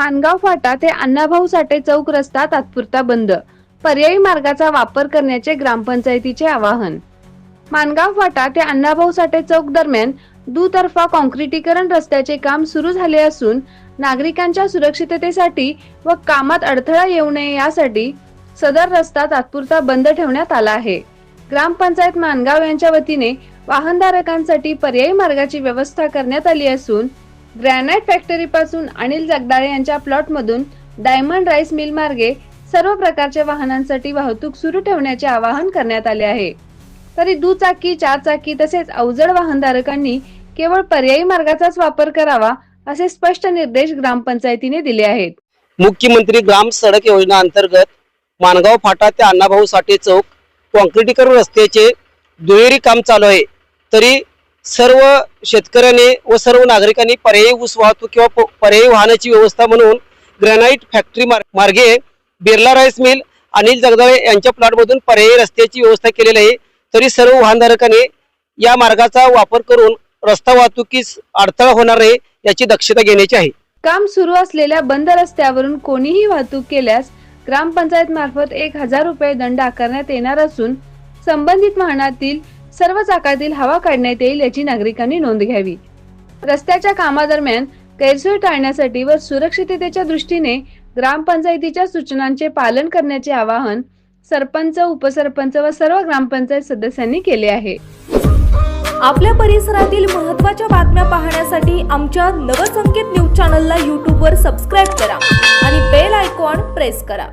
मानगाव फाटा ते अण्णाभाऊ साठे चौक रस्ता तात्पुरता बंद. पर्यायी मार्गाचा वापर करण्याचे ग्रामपंचायतीचे आवाहन. मानगाव फाटा ते अण्णाभाऊ साठे चौक दरम्यान दुतर्फा काँक्रिटीकरण रस्त्याचे काम सुरू झाले असून नागरिकांच्या सुरक्षिततेसाठी व कामात अडथळा येऊ नये यासाठी सदर रस्ता तात्पुरता बंद ठेवण्यात आला आहे. ग्रामपंचायत मानगाव यांच्या वतीने वाहनधारकांसाठी पर्यायी मार्गाची व्यवस्था करण्यात आली असून ग्रॅनाइट फॅक्टरी पासून अनिल जगदाळे यांच्या प्लॉट मधून डायमंड राईस मिल मार्गे सर्व प्रकारच्या वाहनांसाठी वाहतूक सुरू ठेवण्याचे आवाहन करण्यात आले आहे. तरी दुचाकी चारचाकी तसेच अवजड वाहनधारकांनी केवळ पर्यायी मार्गाचाच वापर करावा असे स्पष्ट निर्देश ग्रामपंचायतीने दिले आहेत. मुख्यमंत्री ग्राम सडक योजना अंतर्गत मानगाव फाटा ते अण्णाभाऊ साठे चौक काँक्रिटीकरण रस्त्याचे दुहेरी काम चालू आहे. तरी सर्व शेतकऱ्याने व सर्व नागरिकांनी पर्यायी ऊस वाहतूक किंवा प- पर्यायी वाहनाची व्यवस्था म्हणून ग्रॅनाईट फॅक्टरी मार- मार्गे बिर्ला राईस मिल अनिल जगदाळे यांच्या प्लॉटमधून पर्यायी रस्त्याची व्यवस्था केलेली आहे. तरी सर्व वाहनधारकांनी या मार्गाचा वापर करून रस्ता वाहतुकीस अडथळा होणार नाही याची दक्षता घेण्याची आहे. काम सुरू असलेल्या बंद रस्त्यावरून कोणीही वाहतूक केल्यास ग्रामपंचायत मार्फत एक हजार रुपये दंड आकारण्यात येणार असून संबंधित वाहनातील सर्व चाकातील हवा काढण्यात येईल याची नागरिकांनी नोंद घ्यावी. रस्त्याच्या कामादरम्यान गैरसोय टाळण्यासाठी व सुरक्षिततेच्या दृष्टीने ग्रामपंचायतीच्या सूचनांचे पालन करण्याचे आवाहन सरपंच उपसरपंच व सर्व ग्रामपंचायत सदस्यांनी केले आहे. आपल्या परिसरातील महत्त्वाच्या बातम्या पाहण्यासाठी आमच्या नवसंकेत न्यूज चॅनलला यूट्यूबवर सबस्क्राईब करा आणि बेल आयकॉन प्रेस करा.